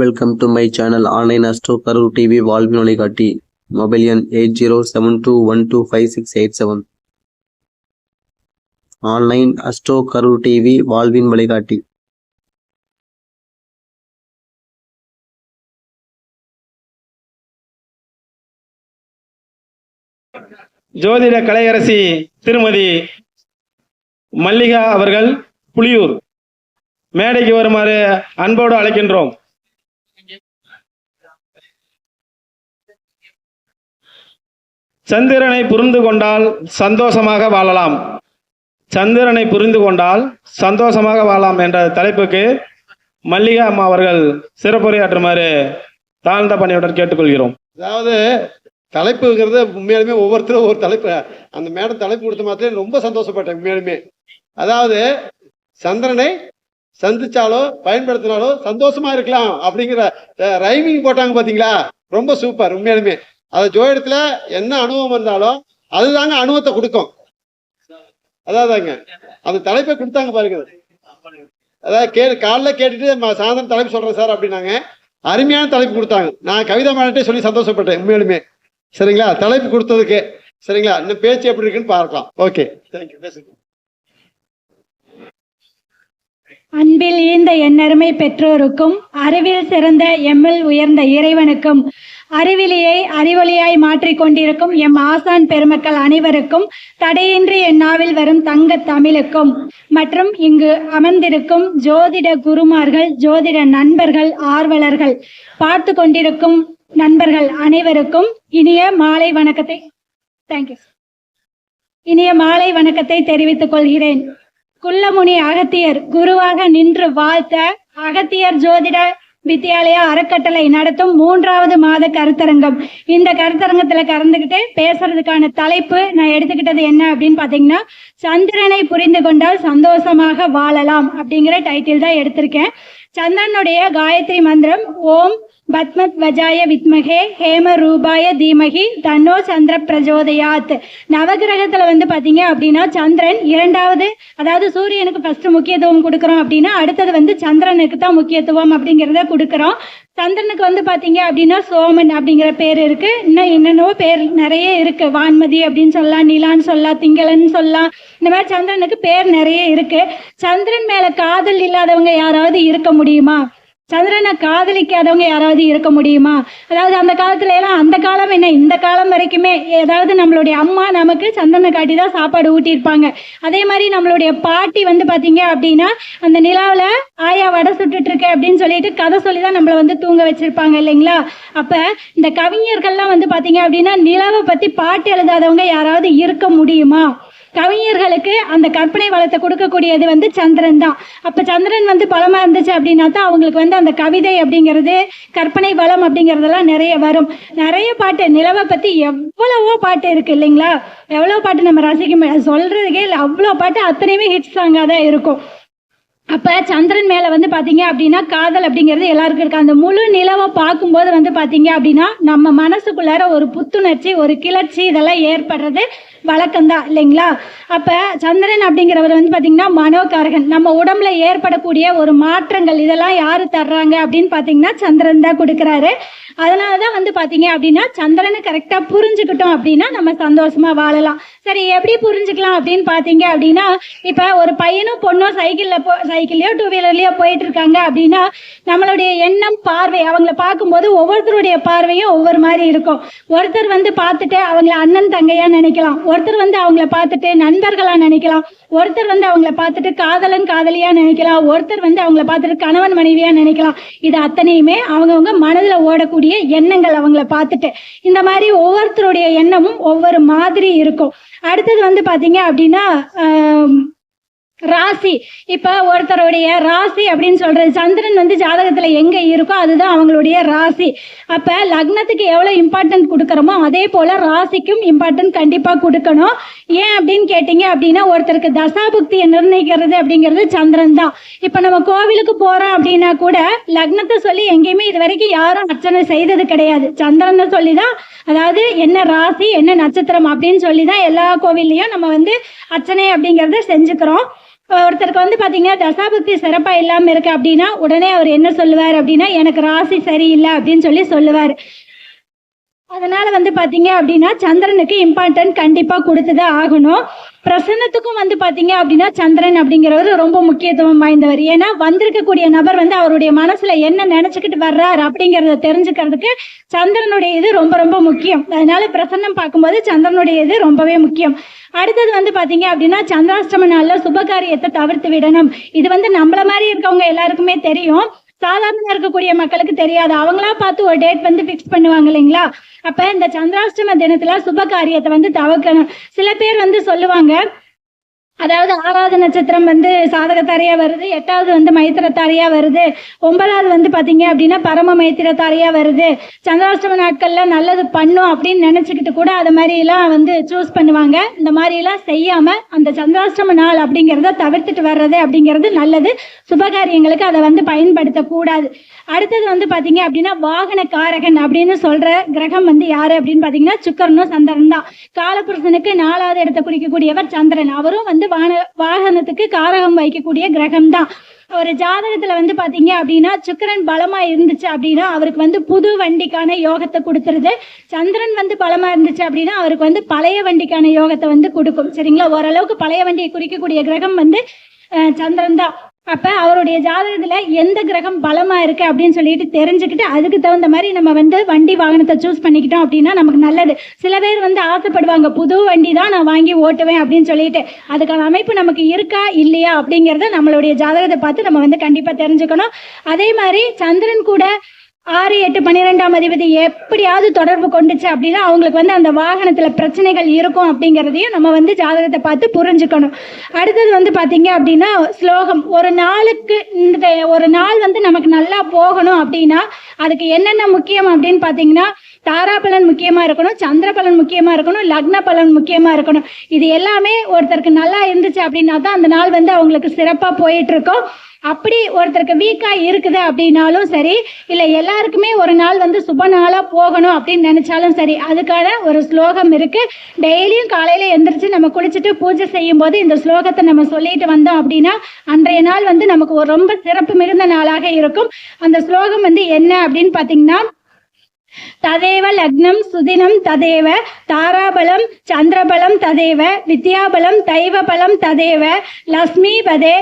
Welcome to my channel online astro Karur TV வாழ்வின் வழிகாட்டி mobile எண் eight zero seven two one two five six eight seven online astro Karur TV வாழ்வின் வழிகாட்டி ஜோதிட கலையரசி திருமதி மல்லிகா அவர்கள் புலியூர். மேடைக்கு வருமாறு அன்போடு அழைக்கின்றோம். சந்திரனை புரிந்து கொண்டால் சந்தோஷமாக வாழலாம். சந்திரனை புரிந்து கொண்டால் சந்தோஷமாக வாழலாம் என்ற தலைப்புக்கு மல்லிகா அம்மா அவர்கள் சிறப்புரையாற்றுமாறு தாழ்ந்த பணியுடன் கேட்டுக்கொள்கிறோம். அதாவது தலைப்புங்கிறது உண்மையாலுமே ஒவ்வொருத்தரும் ஒவ்வொரு தலைப்பு. அந்த மேடம் தலைப்பு கொடுத்த மாதிரி ரொம்ப சந்தோஷப்பட்டேன் உண்மையாலுமே. அதாவது சந்திரனை சந்திச்சாலோ பயன்படுத்தினாலோ சந்தோஷமா இருக்கலாம் அப்படிங்கிற ரைமிங் போட்டாங்க பாத்தீங்களா? ரொம்ப சூப்பர் உண்மையாலுமே. அது ஜோதிடத்துல என்ன அனுபவம் இருந்தாலும் அதுதாங்க அனுபவத்தை கொடுக்கும். அதாவதுங்க. அந்த தலைப்பை கொடுத்தாங்க பாருங்க. அதாவது கே காலைல கேட்டுட்டு சாயந்தரம் தலைப்பு சொல்றேன் சார் அப்படின்னாங்க. அருமையான தலைப்பு கொடுத்தாங்க. நான் கவிதா மேடட்டே சொல்லி சந்தோஷப்பட்டேன் உண்மையிலுமே. சரிங்களா? தலைப்பு கொடுத்ததுக்கு. சரிங்களா? இன்னும் பேச்சு எப்படி இருக்குன்னு பார்க்கலாம். ஓகே. தேங்க்யூ பேசுங்க. அன்பில் ஈந்த எண்ணருமை பெற்றோருக்கும் அறிவில் சிறந்த எம்மில் உயர்ந்த இறைவனுக்கும் அறிவிலியை அறிவொளியாய் மாற்றிக் கொண்டிருக்கும் எம் ஆசான் பெருமக்கள் அனைவருக்கும் தடையின்றி என்னாவில் வரும் தங்க தமிழுக்கும் மற்றும் இங்கு அமர்ந்திருக்கும் ஜோதிட குருமார்கள் ஜோதிட நண்பர்கள் ஆர்வலர்கள் பார்த்து கொண்டிருக்கும் நண்பர்கள் அனைவருக்கும் இனிய மாலை வணக்கத்தை தேங்க்யூ இனிய மாலை வணக்கத்தை தெரிவித்துக் கொள்கிறேன். குள்ளமுனி அகத்தியர் குருவாக நின்று வாழ்த்த அகத்தியர் ஜோதிட வித்யாலயா அறக்கட்டளை நடத்தும் மூன்றாவது மாத கருத்தரங்கம். இந்த கருத்தரங்கத்துல கலந்துகிட்டு பேசுறதுக்கான தலைப்பு நான் எடுத்துக்கிட்டது என்ன அப்படின்னு பாத்தீங்கன்னா சந்திரனை புரிந்து கொண்டால் சந்தோஷமாக வாழலாம் அப்படிங்கிற டைட்டில் தான் எடுத்திருக்கேன். சந்திரனுடைய காயத்ரி மந்திரம் ஓம் பத்மத் வஜாய வித்மகே ஹேம ரூபாய தீமகி தன்னோ சந்திர பிரஜோதயாத். நவகிரகத்துல வந்து பாத்தீங்க அப்படின்னா சந்திரன் இரண்டாவது அதாவது சூரியனுக்கு ஃபர்ஸ்ட் முக்கியத்துவம் கொடுக்குறோம் அப்படின்னா அடுத்தது வந்து சந்திரனுக்கு தான் முக்கியத்துவம் அப்படிங்கிறத கொடுக்குறோம். சந்திரனுக்கு வந்து பாத்தீங்க அப்படின்னா சோமன் அப்படிங்கிற பேர் இருக்கு. இன்னும் என்னென்னவோ பேர் நிறைய இருக்கு. வான்மதி அப்படின்னு சொல்லலாம் நிலான்னு சொல்லலாம் திங்களன்னு சொல்லலாம். இந்த மாதிரி சந்திரனுக்கு பேர் நிறைய இருக்கு. சந்திரன் மேல காதல் இல்லாதவங்க யாராவது இருக்க முடியுமா? சந்திரனை காதலிக்காதவங்க யாராவது இருக்க முடியுமா? அதாவது அந்த காலத்துல எல்லாம் அந்த காலம் என்ன? இந்த காலம் வரைக்குமே ஏதாவது நம்மளுடைய அம்மா நமக்கு சந்திரனை காட்டி தான் சாப்பாடு ஊட்டியிருப்பாங்க. அதே மாதிரி நம்மளுடைய பாட்டி வந்து பாத்தீங்க அப்படின்னா அந்த நிலாவில் ஆயா வடை சுட்டுட்டு இருக்கு அப்படின்னு சொல்லிட்டு கதை சொல்லி தான் நம்மளை வந்து தூங்க வச்சிருப்பாங்க இல்லைங்களா? அப்ப இந்த கவிஞர்கள்லாம் வந்து பாத்தீங்க அப்படின்னா நிலாவை பத்தி பாட்டு எழுதாதவங்க யாராவது இருக்க முடியுமா? கவிஞர்களுக்கு அந்த கற்பனை வளத்தை கொடுக்கக்கூடியது வந்து சந்திரன் தான். அப்ப சந்திரன் வந்து பலமா இருந்துச்சு அப்படின்னா தான் அவங்களுக்கு வந்து அந்த கவிதை அப்படிங்கிறது கற்பனை வளம் அப்படிங்கிறதெல்லாம் நிறைய வரும். நிறைய பாட்டு நிலவை பத்தி எவ்வளவோ பாட்டு இருக்கு இல்லைங்களா? எவ்வளோ பாட்டு நம்ம ரசிக்க சொல்கிறதுக்கே சொல்றதுக்கே இல்லை அவ்வளோ பாட்டு அத்தனையுமே ஹிட் சாங்காக தான் இருக்கும். அப்ப சந்திரன் மேல வந்து பாத்தீங்க அப்படின்னா காதல் அப்படிங்கிறது எல்லாருக்கும் இருக்கு. அந்த முழு நிலவை பார்க்கும்போது வந்து பாத்தீங்க அப்படின்னா நம்ம மனசுக்குள்ளார ஒரு புத்துணர்ச்சி ஒரு கிளர்ச்சி இதெல்லாம் ஏற்படுறது வழக்கம்தான் இல்லைங்களா? அப்ப சந்திரன் அப்படிங்கிறவர் வந்து பாத்தீங்கன்னா மனோகாரகன். நம்ம உடம்புல ஏற்படக்கூடிய ஒரு மாற்றங்கள் இதெல்லாம் யாரு தர்றாங்க அப்படின்னு பார்த்தீங்கன்னா சந்திரன் தான் கொடுக்குறாரு. அதனால தான் வந்து பார்த்தீங்க அப்படின்னா சந்திரனை கரெக்டாக புரிஞ்சுக்கிட்டோம் அப்படின்னா நம்ம சந்தோஷமா வாழலாம். சரி எப்படி புரிஞ்சுக்கலாம் அப்படின்னு பார்த்தீங்க அப்படின்னா இப்போ ஒரு பையனும் பொண்ணும் சைக்கிளில் போ சைக்கிள்லயோ டூ வீலர்லையோ போயிட்டு இருக்காங்க அப்படின்னா நம்மளுடைய எண்ணம் பார்வை அவங்கள பார்க்கும்போது ஒவ்வொருத்தருடைய பார்வையும் ஒவ்வொரு மாதிரி இருக்கும். ஒருத்தர் வந்து பார்த்துட்டு அவங்கள அண்ணன் தங்கையாக நினைக்கலாம். ஒருத்தர் வந்து அவங்கள பார்த்துட்டு நண்பர்களா நினைக்கலாம். ஒருத்தர் வந்து அவங்கள பார்த்துட்டு காதலன் காதலியா நினைக்கலாம். ஒருத்தர் வந்து அவங்கள பார்த்துட்டு கணவன் மனைவியா நினைக்கலாம். இது அத்தனையுமே அவங்கவுங்க மனதுல ஓடக்கூடிய எண்ணங்கள் அவங்கள பார்த்துட்டு. இந்த மாதிரி ஒவ்வொருத்தருடைய எண்ணமும் ஒவ்வொரு மாதிரி இருக்கும். அடுத்தது வந்து பாத்தீங்க அப்படின்னா ராசி. இப்போ ஒருத்தருடைய ராசி அப்படின்னு சொல்றது சந்திரன் வந்து ஜாதகத்துல எங்க இருக்கோ அதுதான் அவங்களுடைய ராசி. அப்ப லக்னத்துக்கு எவ்வளவு இம்பார்ட்டன்ட் கொடுக்கறோமோ அதே போல ராசிக்கும் இம்பார்ட்டன்ட் கண்டிப்பா கொடுக்கணும். ஏன் அப்படின்னு கேட்டீங்க அப்படின்னா ஒருத்தருக்கு தசாபுக்தியை நிர்ணயிக்கிறது அப்படிங்கிறது சந்திரன் தான். இப்ப நம்ம கோவிலுக்கு போறோம் அப்படின்னா கூட லக்னத்தை சொல்லி எங்கேயுமே இது வரைக்கும் யாரும் அர்ச்சனை செய்தது கிடையாது. சந்திரனை சொல்லி தான் அதாவது என்ன ராசி என்ன நட்சத்திரம் அப்படின்னு சொல்லி தான் எல்லா கோவில்லையும் நம்ம வந்து அர்ச்சனை அப்படிங்கறத செஞ்சுக்கிறோம். ஒருத்தருக்கு வந்து பார்த்தீங்கன்னா தசாபக்தி சிறப்பாக இல்லாமல் இருக்கு அப்படின்னா உடனே அவர் என்ன சொல்லுவார் அப்படின்னா எனக்கு ராசி சரியில்லை அப்படின்னு சொல்லி சொல்லுவார். அதனால வந்து பார்த்தீங்க அப்படின்னா சந்திரனுக்கு இம்பார்ட்டன்ட் கண்டிப்பாக கொடுத்துதான் ஆகணும். பிரசன்னத்துக்கும் வந்து பார்த்தீங்க அப்படின்னா சந்திரன் அப்படிங்கிறவர் ரொம்ப முக்கியத்துவம் வாய்ந்தவர். ஏன்னா வந்திருக்கக்கூடிய நபர் வந்து அவருடைய மனசுல என்ன நினைச்சுக்கிட்டு வர்றாரு அப்படிங்கிறத தெரிஞ்சுக்கிறதுக்கு சந்திரனுடைய இது ரொம்ப ரொம்ப முக்கியம். அதனால பிரசன்னம் பார்க்கும்போது சந்திரனுடைய இது ரொம்பவே முக்கியம். அடுத்தது வந்து பாத்தீங்க அப்படின்னா சந்திராஷ்டம நாள்ல சுபகாரியத்தை தவிர்த்து விடணும். இது வந்து நம்மள மாதிரி இருக்கவங்க எல்லாருக்குமே தெரியும். சாதாரண இருக்கக்கூடிய மக்களுக்கு தெரியாது. அவங்களா பார்த்து ஒரு டேட் வந்து பிக்ஸ் பண்ணுவாங்க இல்லைங்களா? அப்ப இந்த சந்திராஷ்டம தினத்துல சுப காரியத்தை வந்து தவிர்க்கணும். சில பேர் வந்து சொல்லுவாங்க அதாவது ஆறாவது நட்சத்திரம் வந்து சாதகத்தாரையா வருது எட்டாவது வந்து மைத்திரத்தாரையா வருது ஒன்பதாவது வந்து பாத்தீங்க அப்படின்னா பரம மைத்திரத்தாரையா வருது. சந்திராஷ்டம நாட்கள்ல நல்லது பண்ணும் அப்படின்னு நினைச்சுக்கிட்டு கூட அது மாதிரி எல்லாம் வந்து சூஸ் பண்ணுவாங்க. இந்த மாதிரி எல்லாம் செய்யாம அந்த சந்திராஷ்டம நாள் அப்படிங்கிறத தவிர்த்துட்டு வர்றது அப்படிங்கிறது நல்லது. சுபகாரியங்களுக்கு அதை வந்து பயன்படுத்தக்கூடாது. அடுத்தது வந்து பாத்தீங்க அப்படின்னா வாகன காரகன் அப்படின்னு சொல்ற கிரகம் வந்து யாரு அப்படின்னு பாத்தீங்கன்னா சுக்கரனும் சந்திரன் தான். காலபுருஷனுக்கு நாலாவது இடத்தை குறிக்கக்கூடியவர் சந்திரன். அவரும் வந்து வான வாகனத்துக்கு காரகம் வைக்கக்கூடிய கிரகம் தான் ஒரு ஜாதகத்துல வந்து பாத்தீங்க அப்படின்னா சுக்கிரன் பலமா இருந்துச்சு அப்படின்னா அவருக்கு வந்து புது வண்டிக்கான யோகத்தை கொடுத்துருது. சந்திரன் வந்து பலமா இருந்துச்சு அப்படின்னா அவருக்கு வந்து பழைய வண்டிக்கான யோகத்தை வந்து கொடுக்கும். சரிங்களா? ஓரளவுக்கு பழைய வண்டியை குறிக்கக்கூடிய கிரகம் வந்து சந்திரன் தான் அப்ப அவருடைய ஜாதகத்துல எந்த கிரகம் பலமா இருக்கு அப்படின்னு சொல்லிட்டு தெரிஞ்சுக்கிட்டு அதுக்கு தகுந்த மாதிரி நம்ம வந்து வண்டி வாகனத்தை சூஸ் பண்ணிக்கிட்டோம் அப்படின்னா நமக்கு நல்லது. சில பேர் வந்து ஆசைப்படுவாங்க புது வண்டி தான் நான் வாங்கி ஓட்டுவேன் அப்படின்னு சொல்லிட்டு. அதுக்கான அமைப்பு நமக்கு இருக்கா இல்லையா அப்படிங்கறத நம்மளுடைய ஜாதகத்தை பார்த்து நம்ம வந்து கண்டிப்பா தெரிஞ்சுக்கணும். அதே மாதிரி சந்திரன் கூட ஆறு எட்டு பன்னிரெண்டாம் அதிபதி எப்படியாவது தொடர்பு கொண்டுச்சு அப்படின்னா அவங்களுக்கு வந்து அந்த வாகனத்துல பிரச்சனைகள் இருக்கும் அப்படிங்கிறதையும் நம்ம வந்து ஜாதகத்தை பார்த்து புரிஞ்சுக்கணும். அடுத்தது வந்து பாத்தீங்க அப்படின்னா ஸ்லோகம். ஒரு நாளுக்கு இந்த ஒரு நாள் வந்து நமக்கு நல்லா போகணும் அப்படின்னா அதுக்கு என்னென்ன முக்கியம் அப்படின்னு தாரா தாராபலன் முக்கியமா இருக்கணும் சந்திர பலன் முக்கியமா இருக்கணும் லக்ன பலன் முக்கியமா இருக்கணும். இது எல்லாமே ஒருத்தருக்கு நல்லா இருந்துச்சு அப்படின்னா தான் அந்த நாள் வந்து அவங்களுக்கு சிறப்பா போயிட்டு இருக்கும் அப்படி ஒருத்தருக்கு வீக்கா இருக்குது அப்படின்னாலும் சரி இல்ல எல்லாருக்குமே ஒரு நாள் வந்து சுப நாளா போகணும் அப்படின்னு நினைச்சாலும் சரி அதுக்கான ஒரு ஸ்லோகம் இருக்கு. டெய்லியும் காலையில எந்திரிச்சு நம்ம குளிச்சுட்டு பூஜை செய்யும் போது இந்த ஸ்லோகத்தை நம்ம சொல்லிட்டு வந்தோம் அப்படின்னா அன்றைய நாள் வந்து நமக்கு ஒரு ரொம்ப சிறப்பு மிகுந்த நாளாக இருக்கும். அந்த ஸ்லோகம் வந்து என்ன அப்படின்னு பாத்தீங்கன்னா ததேவ லக்னம் சுதினம் ததேவ தாராபலம் சந்திரபலம் ததேவ வித்யாபலம் தெய்வபலம் ததேவ லக்ஷ்மி பதே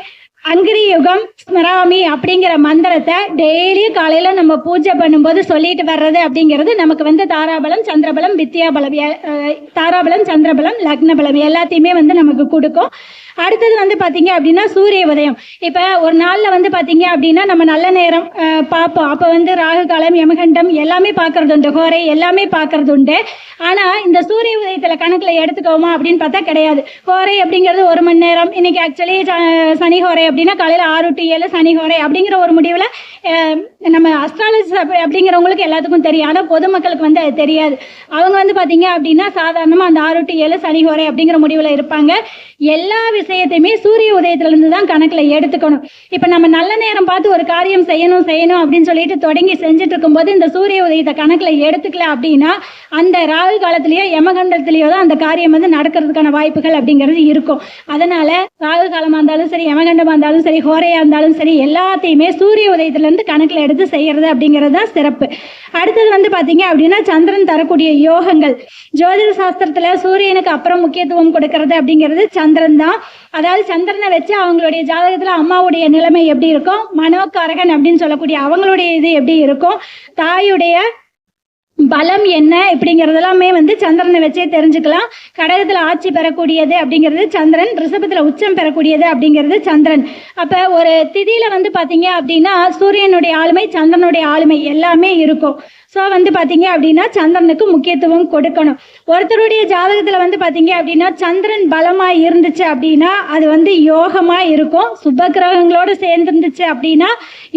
அங்கிரி யுகம் ஸ்மராமி அப்படிங்கிற மந்திரத்தை டெய்லி காலையில நம்ம பூஜை பண்ணும்போது சொல்லிட்டு வர்றது அப்படிங்கிறது நமக்கு வந்து தாராபலம் சந்திரபலம் வித்யாபலம் அஹ் தாராபலம் சந்திரபலம் லக்னபலம் எல்லாத்தையுமே வந்து நமக்கு கொடுக்கும். அடுத்தது வந்து பார்த்தீங்க அப்படின்னா சூரிய உதயம். இப்போ ஒரு நாளில் வந்து பார்த்தீங்க அப்படின்னா நம்ம நல்ல நேரம் பார்ப்போம். அப்போ வந்து ராகு காலம் யமகண்டம் எல்லாமே பார்க்கறது உண்டு. கோரை எல்லாமே பார்க்கறது உண்டு. ஆனால் இந்த சூரிய உதயத்தில் கணக்கில் எடுத்துக்கோமா அப்படின்னு பார்த்தா கிடையாது. கோரை அப்படிங்கிறது ஒரு மணி நேரம். இன்னைக்கு ஆக்சுவலி சனி கோரை அப்படின்னா காலையில் ஆறு டு ஏழு சனி கோரை அப்படிங்கிற ஒரு முடிவில் நம்ம அஸ்ட்ராலஜி அப்படிங்கிறவங்களுக்கு எல்லாத்துக்கும் தெரியும். ஆனால் பொதுமக்களுக்கு வந்து அது தெரியாது. அவங்க வந்து பார்த்தீங்க அப்படின்னா சாதாரணமாக அந்த ஆறு டு ஏழு சனி கோரை அப்படிங்கிற முடிவில் இருப்பாங்க. எல்லா விஷயத்தையுமே சூரிய உதயத்திலிருந்து தான் கணக்குல எடுத்துக்கணும். இப்ப நம்ம நல்ல நேரம் பார்த்து ஒரு காரியம் செய்யணும் செய்யணும் அப்படின்னு சொல்லிட்டு தொடங்கி செஞ்சுட்டு இருக்கும்போது இந்த சூரிய உதயத்தை கணக்குல எடுத்துக்கல அப்படின்னா அந்த ராகு காலத்திலேயோ யமகண்டத்திலேயோ தான் அந்த காரியம் வந்து நடக்கிறதுக்கான வாய்ப்புகள் அப்படிங்கிறது இருக்கும். அதனால ராகு காலமா இருந்தாலும் சரி யமகண்டமா இருந்தாலும் சரி ஹோரையா இருந்தாலும் சரி எல்லாத்தையுமே சூரிய உதயத்துல இருந்து கணக்குல எடுத்து செய்யறது அப்படிங்கிறது தான் சிறப்பு. அடுத்தது வந்து பாத்தீங்க அப்படின்னா சந்திரன் தரக்கூடிய யோகங்கள். ஜோதிட சாஸ்திரத்துல சூரியனுக்கு அப்புறம் முக்கியத்துவம் கொடுக்கறது அப்படிங்கிறது சந்திரன் தான். அதாவது சந்திரனை வச்சு அவங்களுடைய ஜாதகத்துல அம்மாவுடைய நிலைமை எப்படி இருக்கும்? மனோக்காரகன் அப்படின்னு சொல்லக்கூடிய அவங்களுடைய இது எப்படி இருக்கும்? தாயுடைய பலம் என்ன இப்படிங்கிறதெல்லாமே வந்து சந்திரனை வச்சே தெரிஞ்சுக்கலாம். கடகத்துல ஆட்சி பெறக்கூடியது அப்படிங்கிறது சந்திரன் ரிஷபத்துல உச்சம் பெறக்கூடியது அப்படிங்கிறது சந்திரன். அப்ப ஒரு திதியில வந்து பாத்தீங்க அப்படின்னா சூரியனுடைய ஆளுமை சந்திரனுடைய ஆளுமை எல்லாமே இருக்கும். ஸோ வந்து பார்த்தீங்க அப்படின்னா சந்திரனுக்கு முக்கியத்துவம் கொடுக்கணும். ஒருத்தருடைய ஜாதகத்தில் வந்து பார்த்தீங்க அப்படின்னா சந்திரன் பலமாக இருந்துச்சு அப்படின்னா அது வந்து யோகமாக இருக்கும். சுப கிரகங்களோடு சேர்ந்துருந்துச்சு அப்படின்னா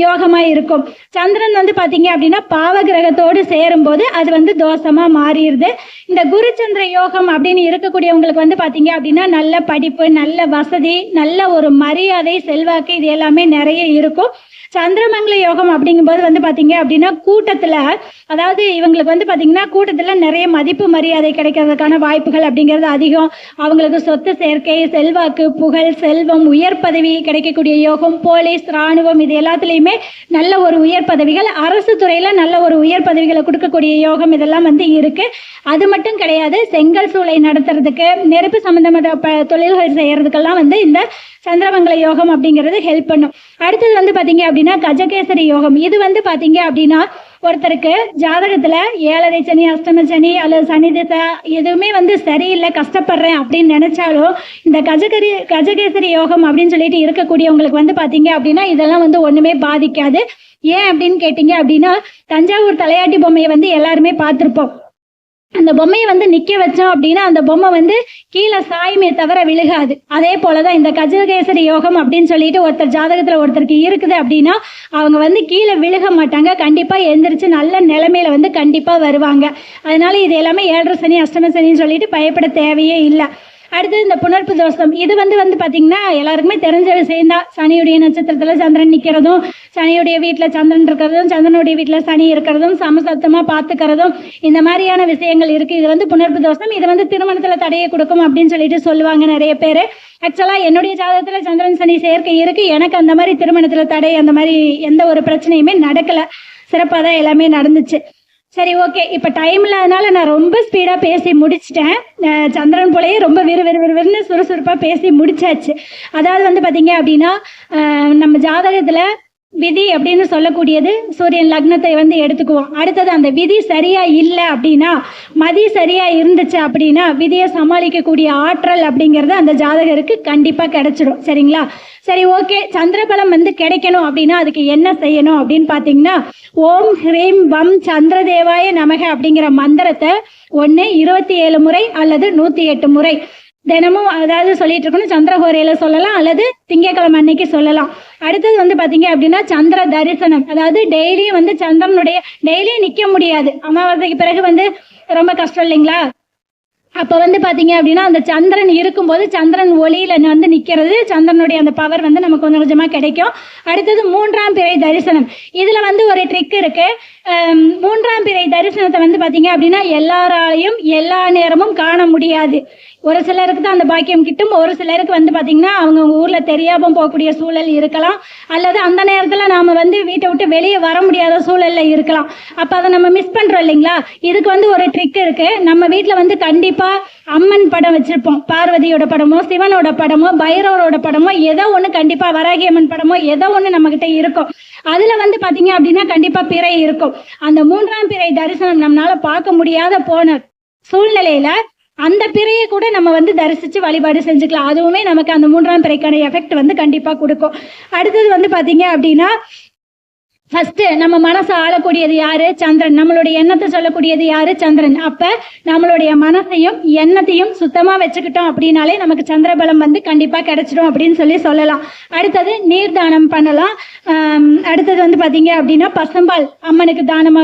யோகமாக இருக்கும். சந்திரன் வந்து பார்த்தீங்க அப்படின்னா பாவ கிரகத்தோடு சேரும்போது அது வந்து தோஷமாக மாறிடுது. இந்த குரு சந்திர யோகம் அப்படின்னு இருக்கக்கூடியவங்களுக்கு வந்து பார்த்தீங்க அப்படின்னா நல்ல படிப்பு நல்ல வசதி நல்ல ஒரு மரியாதை செல்வாக்கு இது எல்லாமே நிறைய இருக்கும். சந்திரமங்கல யோகம் அப்படிங்கும்போது வந்து பாத்தீங்க அப்படின்னா கூட்டத்துல அதாவது இவங்களுக்கு வந்து பாத்தீங்கன்னா கூட்டத்துல நிறைய மதிப்பு மரியாதை கிடைக்கிறதுக்கான வாய்ப்புகள் அப்படிங்கிறது அதிகம். அவங்களுக்கு சொத்து சேர்க்கை செல்வாக்கு புகழ் செல்வம் உயர் பதவி கிடைக்கக்கூடிய யோகம் போலீஸ் ராணுவம் இது எல்லாத்துலேயுமே நல்ல ஒரு உயர் பதவிகள். அரசு துறையில நல்ல ஒரு உயர் பதவிகளை கொடுக்கக்கூடிய யோகம் இதெல்லாம் வந்து இருக்கு. அது மட்டும் கிடையாது செங்கல் சூளை நடத்துறதுக்கு நெருப்பு சம்பந்தமான தொழில்கள் செய்யறதுக்கெல்லாம் வந்து இந்த சந்திரமங்கல யோகம் அப்படிங்கிறது ஹெல்ப் பண்ணும். அடுத்தது வந்து பாத்தீங்க அப்படின்னா கஜகேசரி யோகம். இது வந்து பாத்தீங்க அப்படின்னா ஒருத்தருக்கு ஜாதகத்துல ஏழரை சனி அஷ்டம சனி அல்லது சனி திசை எதுவுமே வந்து சரியில்லை கஷ்டப்படுறேன் அப்படின்னு நினைச்சாலும் இந்த கஜகரி கஜகேசரி யோகம் அப்படின்னு சொல்லிட்டு இருக்கக்கூடியவங்களுக்கு வந்து பாத்தீங்க அப்படின்னா இதெல்லாம் வந்து ஒண்ணுமே பாதிக்காது. ஏன் அப்படின்னு கேட்டீங்க அப்படின்னா தஞ்சாவூர் தலையாட்டி பொம்மையை வந்து எல்லாருமே பார்த்திருப்போம். அந்த பொம்மையை வந்து நிக்க வச்சோம் அப்படின்னா அந்த பொம்மை வந்து கீழே சாயுமே தவிர விழுகாது. அதே போலதான் இந்த கஜகேசரி யோகம் அப்படின்னு சொல்லிட்டு ஒருத்தர் ஜாதகத்துல ஒருத்தருக்கு இருக்குது அப்படின்னா அவங்க வந்து கீழே விழுக மாட்டாங்க. கண்டிப்பா எந்திரிச்சு நல்ல நிலைமையில வந்து கண்டிப்பா வருவாங்க. அதனால இது எல்லாமே ஏழரை சனி அஷ்டம சனின்னு சொல்லிட்டு பயப்பட தேவையே இல்லை. அடுத்தது இந்த புனர்ப்பு தோஷம். இது வந்து வந்து பார்த்தீங்கன்னா எல்லாருக்குமே தெரிஞ்ச விஷயம்தான். சனியுடைய நட்சத்திரத்தில் சந்திரன் நிற்கிறதும் சனியுடைய வீட்டில் சந்திரன் இருக்கிறதும் சந்திரனுடைய வீட்டில் சனி இருக்கிறதும் சமசத்தமாக பார்த்துக்கிறதும் இந்த மாதிரியான விஷயங்கள் இருக்குது இது வந்து புனர்ப்பு தோஷம். இது வந்து திருமணத்தில் தடையை கொடுக்கும் அப்படின்னு சொல்லிட்டு சொல்லுவாங்க நிறைய பேர். ஆக்சுவலாக என்னுடைய ஜாதகத்தில் சந்திரன் சனி சேர்க்கை இருக்குது எனக்கு அந்த மாதிரி திருமணத்தில் தடை அந்த மாதிரி எந்த ஒரு பிரச்சனையுமே நடக்கலை. சிறப்பாக தான் எல்லாமே நடந்துச்சு. சரி ஓகே இப்போ டைம் இல்லாதனால நான் ரொம்ப ஸ்பீடாக பேசி முடிச்சிட்டேன். சந்திரன் போலயே ரொம்ப விறு விறு விறுவிறுன்னு சுறுசுறுப்பாக பேசி முடிச்சாச்சு. அதாவது வந்து பார்த்தீங்க அப்படின்னா நம்ம ஜாதகத்தில் விதி அப்படின்னு சொல்லக்கூடியது சூரியன் லக்னத்தை வந்து எடுத்துக்குவோம். அடுத்தது அந்த விதி சரியா இல்லை அப்படின்னா மதி சரியா இருந்துச்சு அப்படின்னா விதியை சமாளிக்கக்கூடிய ஆற்றல் அப்படிங்கிறது அந்த ஜாதகருக்கு கண்டிப்பாக கிடைச்சிடும் சரிங்களா? சரி ஓகே. சந்திரபலம் வந்து கிடைக்கணும் அப்படின்னா அதுக்கு என்ன செய்யணும் அப்படின்னு பார்த்தீங்கன்னா ஓம் ஹ்ரீம் வம் சந்திரதேவாய நமக அப்படிங்கிற மந்திரத்தை ஒன்று இருபத்தி ஏழு முறை அல்லது நூற்றி எட்டு முறை தினமும் அதாவது சொல்லிட்டு இருக்கணும் சந்திரஹோரையில சொல்லலாம் அல்லது திங்கட்கிழமை அன்னைக்கு சொல்லலாம். அடுத்தது வந்து பாத்தீங்க அப்படின்னா சந்திர தரிசனம். அதாவது டெய்லியும் வந்து சந்திரனுடைய டெய்லியும் நிக்க முடியாது. அமாவாசைக்கு பிறகு வந்து ரொம்ப கஷ்டம் இல்லைங்களா? அப்ப வந்து பாத்தீங்க அப்படின்னா அந்த சந்திரன் இருக்கும்போது சந்திரன் ஒளியில வந்து நிக்கிறது சந்திரனுடைய அந்த பவர் வந்து நமக்கு கொஞ்சம் கொஞ்சமா கிடைக்கும். அடுத்தது மூன்றாம் பிறை தரிசனம். இதுல வந்து ஒரு ட்ரிக் இருக்கு. மூன்றாம் பிறை தரிசனத்தை வந்து பாத்தீங்க அப்படின்னா எல்லாராலையும் எல்லா நேரமும் காண முடியாது. ஒரு சிலருக்கு தான் அந்த பாக்கியம் கிட்டும் ஒரு சிலருக்கு வந்து பார்த்தீங்கன்னா அவங்க ஊரில் தெரியாமல் போகக்கூடிய சூழல் இருக்கலாம். அல்லது அந்த நேரத்தில் நாம் வந்து வீட்டை விட்டு வெளியே வர முடியாத சூழலில் இருக்கலாம். அப்போ அதை நம்ம மிஸ் பண்ணுறோம் இல்லைங்களா? இதுக்கு வந்து ஒரு ட்ரிக் இருக்குது நம்ம வீட்டில் வந்து கண்டிப்பாக அம்மன் படம் வச்சுருப்போம். பார்வதியோட படமோ சிவனோட படமோ பைரவரோட படமோ ஏதோ ஒன்று கண்டிப்பாக வராகி அம்மன் படமோ ஏதோ ஒன்று நம்மக்கிட்ட இருக்கும். அதில் வந்து பார்த்தீங்க அப்படின்னா கண்டிப்பாக பிறை இருக்கும். அந்த மூன்றாம் பிறை தரிசனம் நம்மளால் பார்க்க முடியாத போன சூழ்நிலையில அந்த பிறையை கூட நம்ம வந்து தரிசித்து வழிபாடு செஞ்சுக்கலாம். அதுவுமே நமக்கு அந்த மூன்றாம் பிறைக்கான எஃபெக்ட் வந்து கண்டிப்பாக கொடுக்கும். அடுத்தது வந்து பார்த்திங்க அப்படின்னா ஃபர்ஸ்ட் நம்ம மனசை ஆளக்கூடியது யாரு? சந்திரன். நம்மளுடைய எண்ணத்தை சொல்லக்கூடியது யாரு? சந்திரன். அப்ப நம்மளுடைய மனசையும் எண்ணத்தையும் சுத்தமா வச்சுக்கிட்டோம் அப்படின்னாலே நமக்கு சந்திரபலம் வந்து கண்டிப்பா கிடைச்சிடும் அப்படின்னு சொல்லி சொல்லலாம். அடுத்தது நீர் தானம் பண்ணலாம் அடுத்தது வந்து பாத்தீங்க அப்படின்னா பசும்பால் அம்மனுக்கு தானமா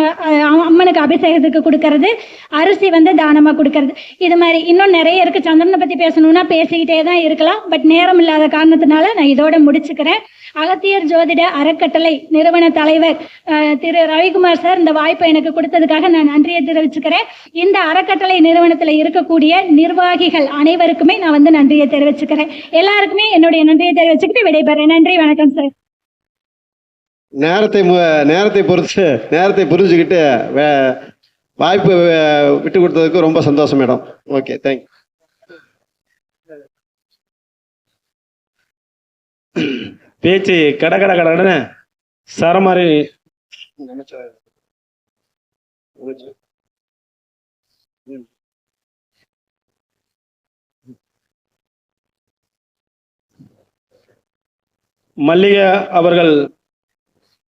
அம்மனுக்கு அபிஷேகத்துக்கு கொடுக்கறது அரிசி வந்து தானமா கொடுக்கறது. இது மாதிரி இன்னும் நிறைய இருக்கு. சந்திரனை பத்தி பேசணும்னா பேசிக்கிட்டே தான் இருக்கலாம். பட் நேரம் இல்லாத காரணத்தினால நான் இதோட முடிச்சுக்கிறேன். அகத்தியர் ஜோதிட அறக்கட்டளை நிறுவன தலைவர் திரு ரவிக்குமார் சார் இந்த வாய்ப்பை எனக்கு கொடுத்ததுக்காக நான் நன்றியை தெரிவிச்சுக்கிறேன். இந்த அறக்கட்டளை நிறுவனத்தில் இருக்கக்கூடிய நிர்வாகிகள் அனைவருக்குமே நான் வந்து நன்றியை தெரிவிச்சுக்கிறேன். எல்லாருக்குமே என்னுடைய நன்றியை தெரிவிச்சுக்கிட்டு விடைபெறேன். நன்றி வணக்கம் சார். நேரத்தை நேரத்தை பொறுத்து நேரத்தை புரிஞ்சுக்கிட்டு வாய்ப்பு விட்டு கொடுத்ததுக்கு ரொம்ப சந்தோஷம் மேடம். ஓகே தேங்க்யூ பேச்சு கட கட கடன்னு சரமாரி. மல்லிகை அவர்கள்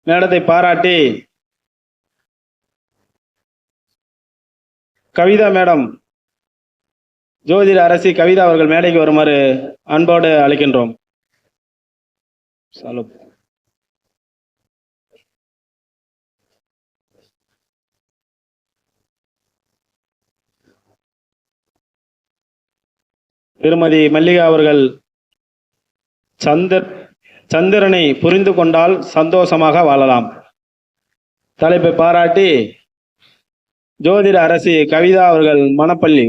மேடத்தை பாராட்டி கவிதா மேடம் ஜோதிட அரசி கவிதா அவர்கள் மேடைக்கு வருமாறு அன்போடு அழைக்கின்றோம். சாலு திருமதி மல்லிகா அவர்கள் சந்தர் சந்திரனை புரிந்து கொண்டால் சந்தோஷமாக வாழலாம். தலைப்பை பாராட்டி ஜோதிட அரசி கவிதா அவர்கள் மணப்பள்ளி